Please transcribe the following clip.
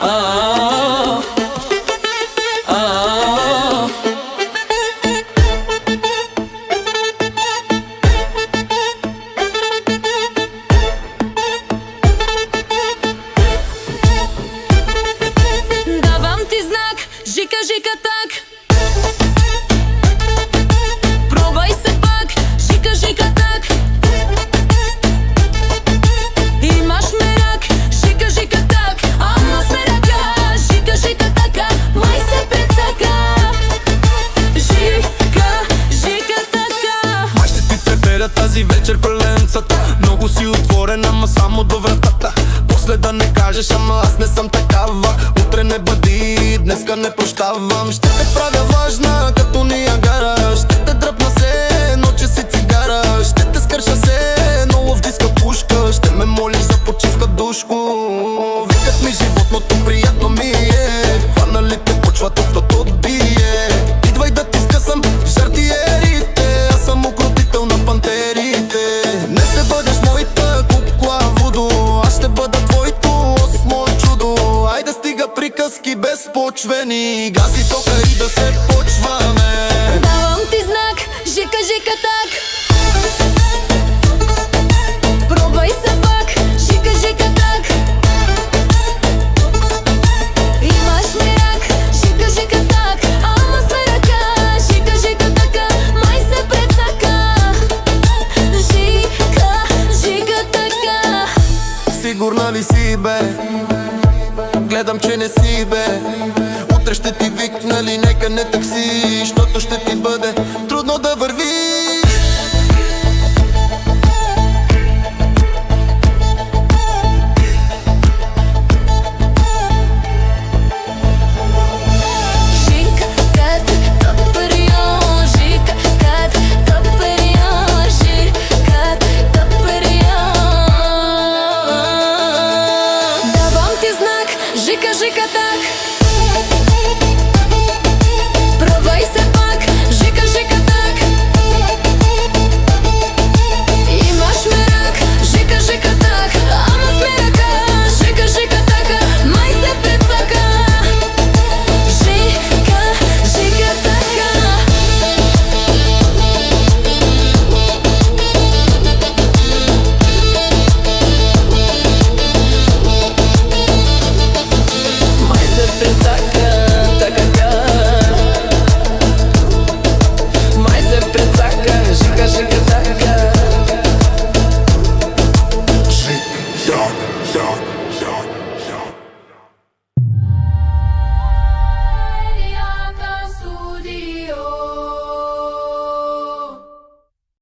oh, oh. ама само до вратата. После да не кажеш, ама аз не съм такава. Утре не бъди, днеска не прощавам. Ще те правя важна, като ни я Ще почвени. Гаси тока и да се почва. гледам, че не си бе. Утре ще ти викна ли нека не такси Защото ще ти бъде трудно да върши так.